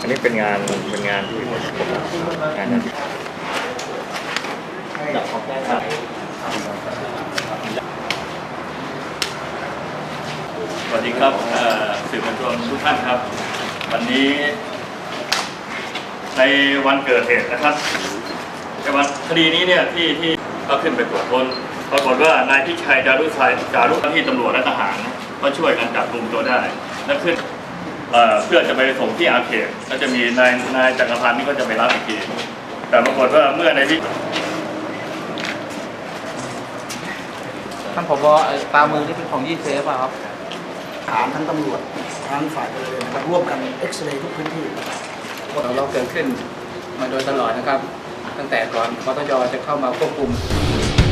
อันนี้เป็นงานเป็นงานที่ผมงานนั้นดับขอแก้ไขสวัสดีครับสื่อมวลชนทุกท่านครับ วันนี้ ในวันเกิดเหตุนะครับในวันคดีนี้เนี่ยที่ที่ก็ขึ้นไปตรวจค้น ปรากฏว่านายพิชัยจารุชัยจารุที่ตำรวจและทหารก็ช่วยกันจับกลุ่มตัวได้ และขึ้นเอ่อเพื่อจะไปส่งที่อาเขตแล้วจะมีนายนายจักรพันธ์นี่ก็จะไปรับอีกทีแต่ปรากฏว่าเมื่อในายพิท่านผบไอ้ปลามือนี่เป็นของยี่เซฟป่ะครับฐานทั้งตำรวจทั้งฝ่ายพลเรือนนะครับร่วมกันเอ็กซเรย์ทุกพื้นที่เราเราเกิดขึ้นมาโดยตลอดนะครับ ตั้งแต่ก่อนปตจจะเข้ามาควบคุมนะครับ